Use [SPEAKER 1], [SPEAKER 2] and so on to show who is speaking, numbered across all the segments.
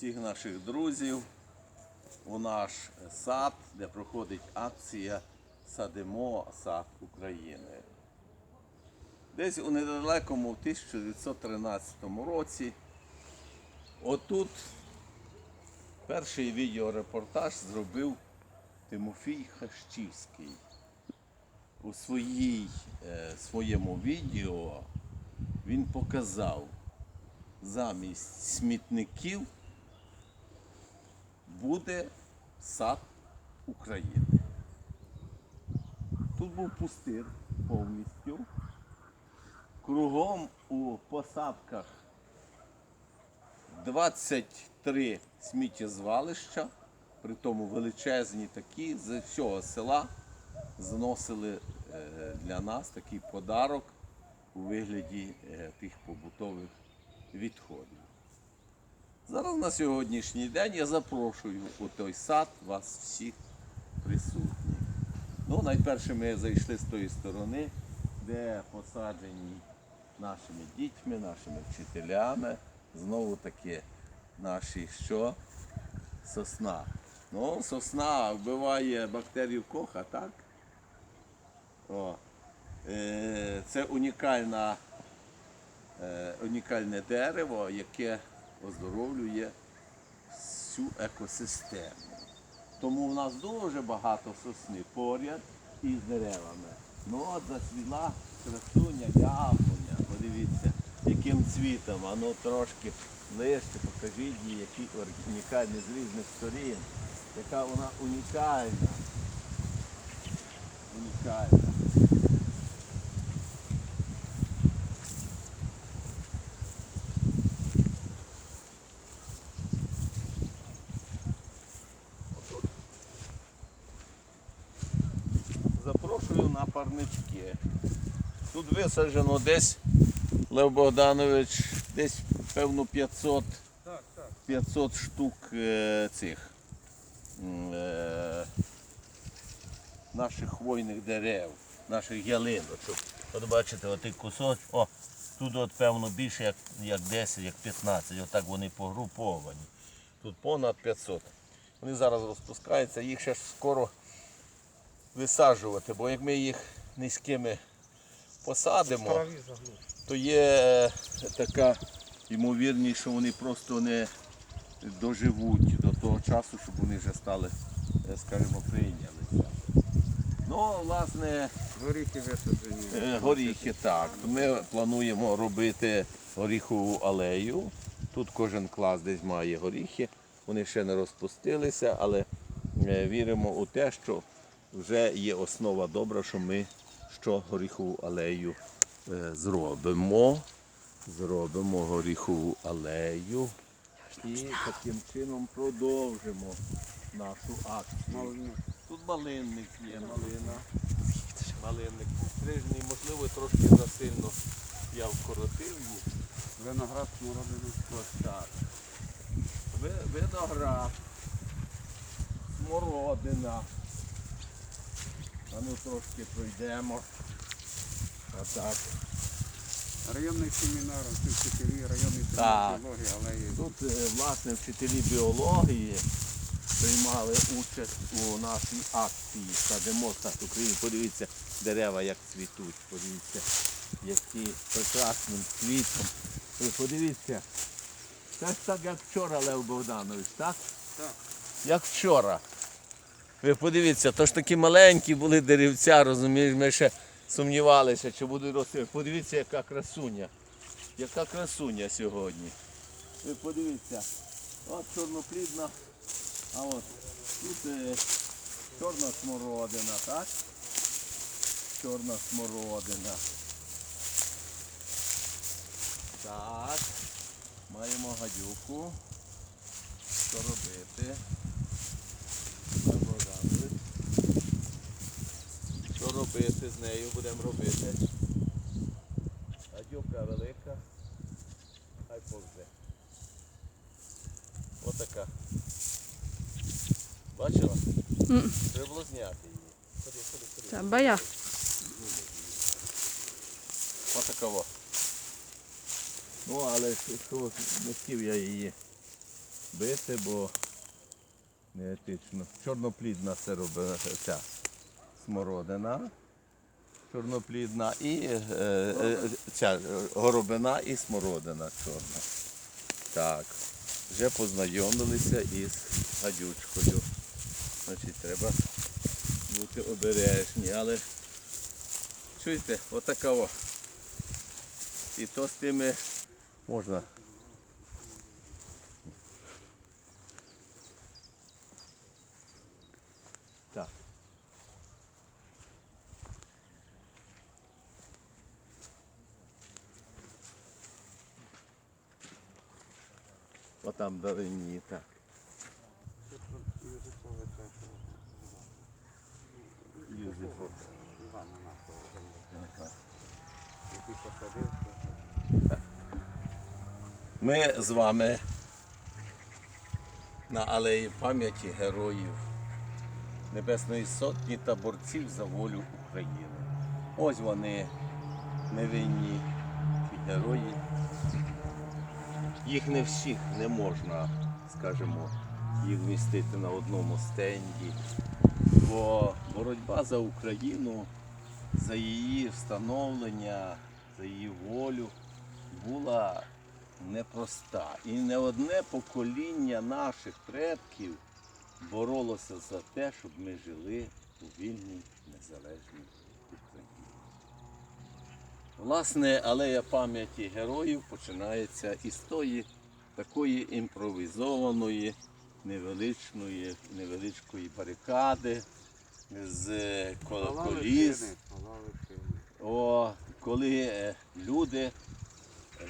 [SPEAKER 1] всіх наших друзів у наш сад, де проходить акція Садимо сад України. Десь у недалекому в 1913 році отут перший відеорепортаж зробив Тимофій Хащівський. У своїй, е, своєму відео він показав замість смітників буде сад України. Тут був пустир повністю. Кругом у посадках 23 сміттєзвалища, при тому величезні такі, з всього села зносили е, для нас такий подарок у вигляді е, тих побутових відходів. Зараз на сьогоднішній день я запрошую у той сад вас всіх присутніх. Ну, найперше ми зайшли з тої сторони, де посаджені нашими дітьми, нашими вчителями. Знову таки наші що? Сосна. Ну, сосна вбиває бактерію коха, так? О. Е, Це унікальна, е, унікальне дерево, яке оздоровлює всю екосистему. Тому в нас дуже багато сосни поряд із деревами. Ну от засвіла красуня, яблуня. Подивіться, яким цвітом. А ну трошки ближче, покажіть їй, який унікальний з різних сторін. Яка вона унікальна. Унікальна. Запрошую на. Тут висаджено десь, Лев Богданович, десь певно 500, 500 штук е, цих е, наших хвойних дерев, наших ялиночок. От бачите, отий кусок, о, тут от певно більше як, як 10, як 15, отак вони погруповані. Тут понад 500. Вони зараз розпускаються, їх ще скоро висаджувати, бо як ми їх низькими посадимо, то є е, така ймовірність, що вони просто не доживуть до того часу, щоб вони вже стали, е, скажімо, прийнялися. Ну, власне,
[SPEAKER 2] Горіхи висаджені.
[SPEAKER 1] Е, Горіхи так. Ми плануємо робити горіхову алею. Тут кожен клас десь має горіхи. Вони ще не розпустилися, але віримо у те, що вже є основа добра, що ми що горіхову алею е, зробимо. Зробимо горіхову алею і таким чином продовжимо нашу акцію.
[SPEAKER 2] Малина.
[SPEAKER 1] Тут малинник є, малина. Малинник стрижний, можливо, трошки засильно я вкоротив їх.
[SPEAKER 2] Виноград, смородина.
[SPEAKER 1] Ось так. Ви- Виноград, смородина. А ну трошки пройдемо. Отак.
[SPEAKER 2] Районний семінар, вчителі, районний семінар біології, але і
[SPEAKER 1] Тут е, власне вчителі біології приймали участь у нашій акції Садимо сад України. Подивіться, дерева як цвітуть, подивіться, які прекрасним цвітом. Ви подивіться. Це ж так, як вчора, Лев Богданович, так?
[SPEAKER 2] Так.
[SPEAKER 1] Як вчора. Ви подивіться, то ж такі маленькі були деревця, розумієш, ми ще сумнівалися, чи будуть рости. Подивіться, яка красуня. Яка красуня сьогодні. Ви подивіться, от чорноплідна, а от тут е, чорна смородина, так? Чорна смородина. Так. Маємо гадюку. Що робити? Що Богданович? Що робити з нею будемо робити? Гадюка велика. Хай повзе. Отака. Бачила? Треба було зняти її. Ходи, ходи, ходи.
[SPEAKER 3] Це бая.
[SPEAKER 1] Отакова. Ну, але що не хотів я її бити, бо не етично. Чорноплідна це робить ця смородина. Чорноплідна і е, е, ця е, горобина і смородина чорна. Так. Вже познайомилися із гадючкою. Значить, треба бути обережні, але чуєте, отака. І то з тими можна. Так. Отам далині, так. Юзефов.
[SPEAKER 2] Який посадив,
[SPEAKER 1] Ми з вами на алеї пам'яті героїв Небесної Сотні та борців за волю України. Ось вони невинні герої. Їх не всіх не можна, скажімо, їх вмістити на одному стенді. Бо боротьба за Україну, за її встановлення, за її волю була непроста. І не одне покоління наших предків боролося за те, щоб ми жили у вільній незалежній. Власне, алея пам'яті героїв починається із тої такої імпровізованої, невеличної, невеличкої барикади з ко- коліс. О, коли е, люди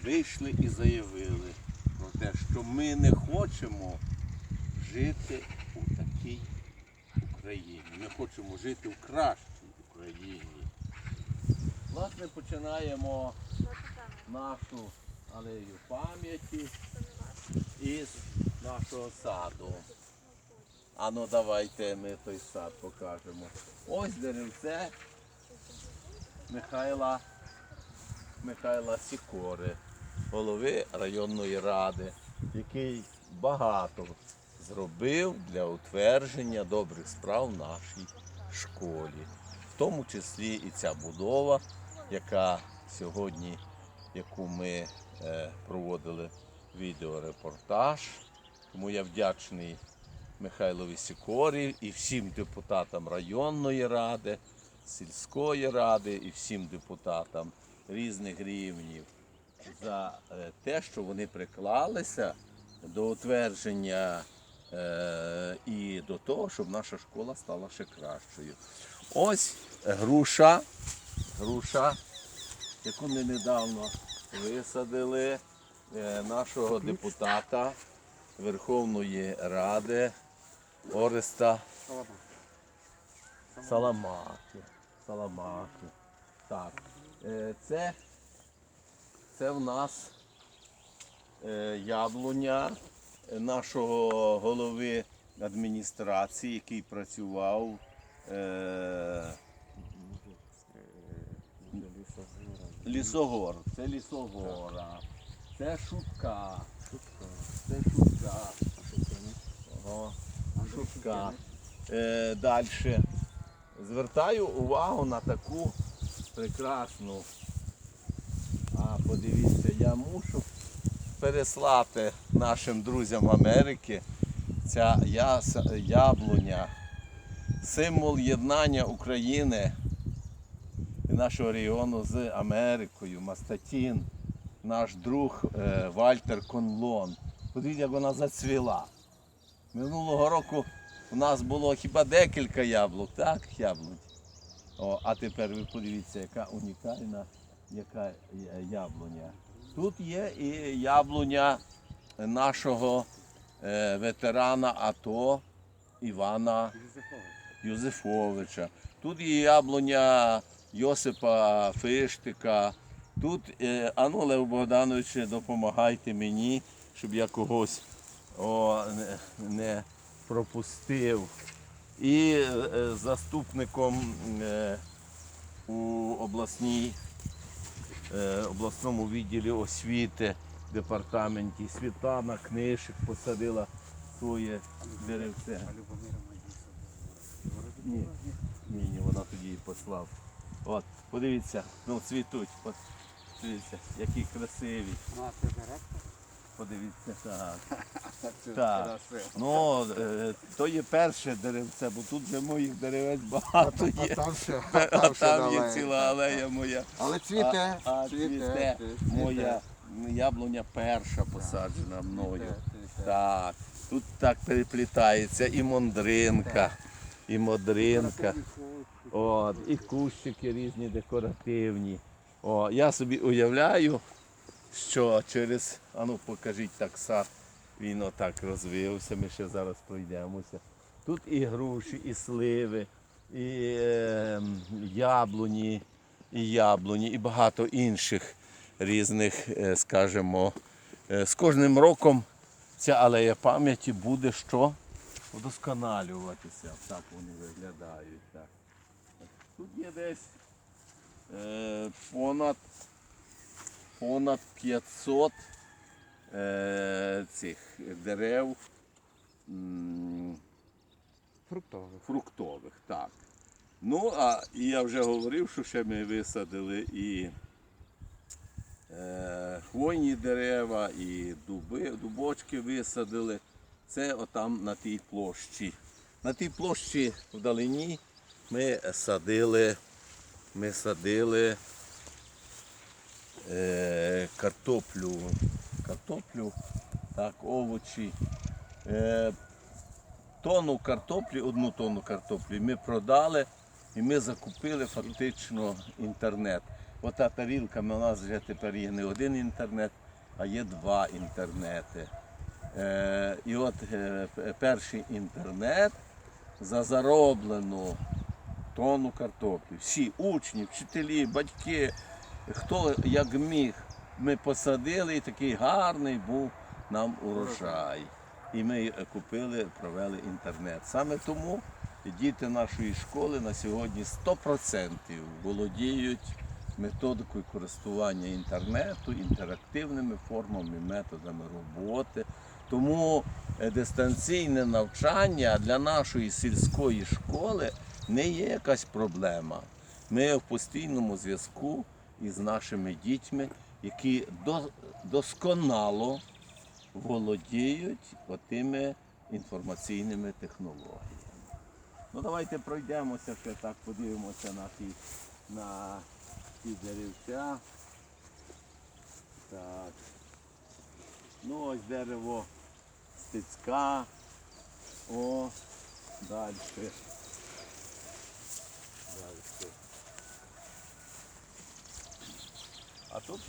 [SPEAKER 1] вийшли і заявили про те, що ми не хочемо жити у такій Україні. Ми хочемо жити в кращій Україні. Власне, починаємо нашу алею пам'яті із нашого саду. Ану, давайте ми той сад покажемо. Ось деревце Михайла, Михайла Сікори, голови районної ради, який багато зробив для утвердження добрих справ в нашій школі. В тому числі і ця будова, яка сьогодні, яку ми е, проводили відеорепортаж. Тому я вдячний Михайлові Сікорі і всім депутатам районної ради, сільської ради і всім депутатам різних рівнів за е, те, що вони приклалися до утвердження е, і до того, щоб наша школа стала ще кращою. Ось груша, груша, яку ми недавно висадили е, нашого депутата Верховної Ради Ореста Саламаки. Саламаки. Так. Е, Це, це в нас е, яблуня нашого голови адміністрації, який працював. Е, Лісогор, це лісогора, це шутка, це шутка. Ого, шутка. Е, Далі. Звертаю увагу на таку прекрасну. А, подивіться, я мушу переслати нашим друзям Америки ця яблуня, символ єднання України нашого регіону з Америкою, Мастатін, наш друг е, Вальтер Конлон. Подивіться, як вона зацвіла. Минулого року у нас було хіба декілька яблук, так, яблунь. А тепер ви подивіться, яка унікальна яка яблуня. Тут є і яблуня нашого е, ветерана АТО Івана Юзефовича. Тут є яблуня Йосипа Фиштика. Тут, е, ану, Лев Богданович, допомагайте мені, щоб я когось о, не, не пропустив. І е, заступником е, у обласній, обласному відділі освіти департаменті. Світлана Книшик посадила своє деревце. Ні.
[SPEAKER 2] ні?
[SPEAKER 1] Вона тоді її послав. От, подивіться, ну цвітуть. От, дивіться, які красиві.
[SPEAKER 2] Ну, а це директор?
[SPEAKER 1] Подивіться, так. Так. Ну, е, то є перше деревце, бо тут вже моїх деревець багато
[SPEAKER 2] А там ще,
[SPEAKER 1] А
[SPEAKER 2] там ще
[SPEAKER 1] там є ціла алея моя.
[SPEAKER 2] Але цвіте,
[SPEAKER 1] а, а
[SPEAKER 2] цвіте,
[SPEAKER 1] цвіте
[SPEAKER 2] цвіте.
[SPEAKER 1] моя яблуня перша посаджена мною. Так, тут так переплітається і мондринка, і модринка. От, і кущики різні декоративні. О, я собі уявляю, що через, а ну покажіть так сад, він отак розвився, ми ще зараз пройдемося. Тут і груші, і сливи, і е, яблуні, і яблуні, і багато інших різних, е, скажімо, е, з кожним роком ця алея пам'яті буде що? Вдосконалюватися. Так вони виглядають. Так. Тут є десь е, понад, понад 500 е, цих дерев м,
[SPEAKER 2] Фруктових.
[SPEAKER 1] фруктових. Так. Ну, а і я вже говорив, що ще ми висадили і е, хвойні дерева, і дуби, дубочки висадили. Це отам на тій площі. На тій площі вдалині ми садили, ми садили е, картоплю, картоплю, так, овочі. Е, тонну картоплі, одну тонну картоплі ми продали і ми закупили фактично інтернет. Ота тарілка, у нас вже тепер є не один інтернет, а є два інтернети. Е, і от е, перший інтернет за зароблену тонну картоплі. Всі учні, вчителі, батьки, хто як міг, ми посадили і такий гарний був нам урожай. І ми е, купили, провели інтернет. Саме тому діти нашої школи на сьогодні 100% володіють методикою користування інтернету, інтерактивними формами, методами роботи. Тому е, дистанційне навчання для нашої сільської школи не є якась проблема. Ми в постійному зв'язку із нашими дітьми, які досконало володіють отими інформаційними технологіями. Ну давайте пройдемося ще так, подивимося на ті, на ті деревця. Так. Ну ось дерево стицька. О, далі. А тут.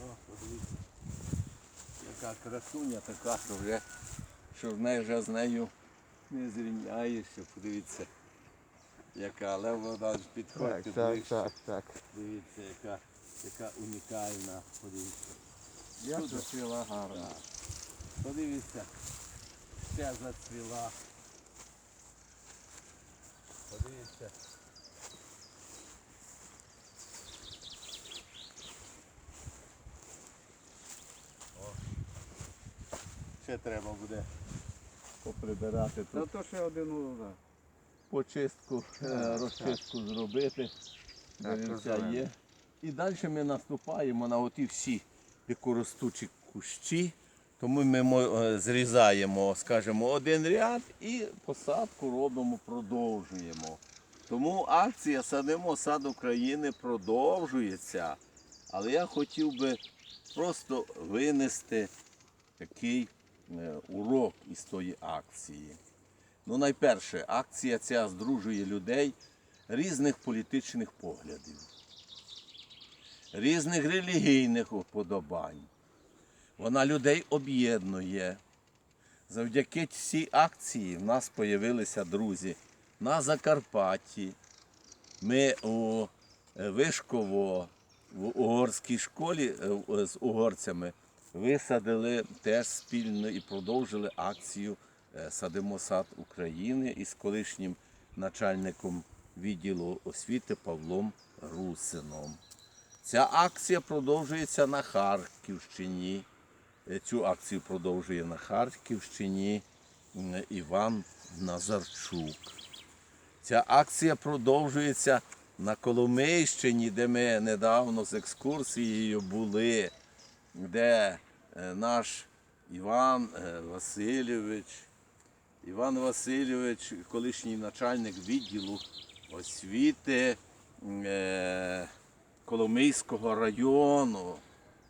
[SPEAKER 1] О, подивіться. Яка красуня така, що вже що в неї вже з нею не зрівняєшся. Подивіться. Яка, але вона ж підходьте ближче.
[SPEAKER 2] так.
[SPEAKER 1] Дивіться, яка, яка унікальна. Подивіться.
[SPEAKER 2] Я
[SPEAKER 1] Тут
[SPEAKER 2] зацвіла гарно.
[SPEAKER 1] Так. Подивіться. Ще зацвіла. Подивіться. О. Ще треба буде поприбирати
[SPEAKER 2] Та
[SPEAKER 1] тут.
[SPEAKER 2] то ще один удар.
[SPEAKER 1] Почистку, е, розчистку зробити.
[SPEAKER 2] Так,
[SPEAKER 1] є. І далі ми наступаємо на оті всі дикоростучі кущі. Тому ми е, зрізаємо, скажімо, один ряд і посадку робимо, продовжуємо. Тому акція Садимо сад України продовжується. Але я хотів би просто винести такий е, урок із тої акції. Ну, найперше, акція ця здружує людей різних політичних поглядів, різних релігійних уподобань. Вона людей об'єднує. Завдяки цій акції в нас з'явилися друзі на Закарпатті. Ми у е, Вишково, в угорській школі е, з угорцями висадили теж спільно і продовжили акцію Садимо сад України із колишнім начальником відділу освіти Павлом Русином. Ця акція продовжується на Харківщині. Е, Цю акцію продовжує на Харківщині Іван Назарчук. Ця акція продовжується на Коломийщині, де ми недавно з екскурсією були, де е, наш Іван е, Васильович, Іван Васильович, колишній начальник відділу освіти е, Коломийського району.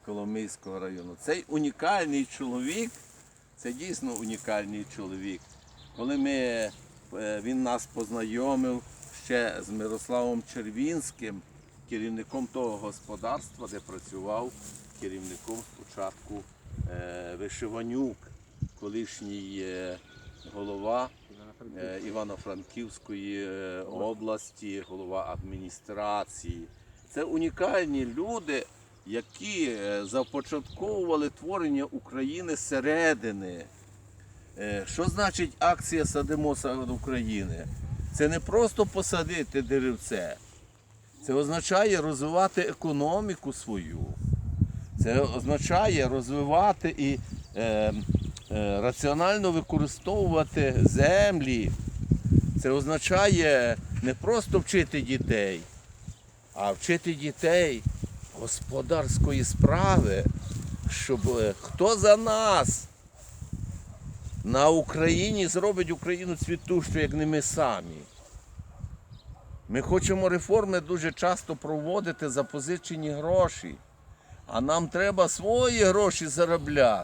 [SPEAKER 1] Коломийського району. Цей унікальний чоловік, це дійсно унікальний чоловік. Коли ми, е, він нас познайомив ще з Мирославом Червінським, керівником того господарства, де працював керівником спочатку е, Вишиванюк, колишній е, голова е, Івано-Франківської е, області, голова адміністрації. Це унікальні люди, які е, започатковували творення України зсередини. Що значить акція Садимо сад України? Це не просто посадити деревце. Це означає розвивати економіку свою. Це означає розвивати і е, раціонально використовувати землі. Це означає не просто вчити дітей, а вчити дітей господарської справи, щоб е, хто за нас на Україні зробить Україну цвітущою, як не ми самі. Ми хочемо реформи дуже часто проводити за позичені гроші. А нам треба свої гроші заробляти.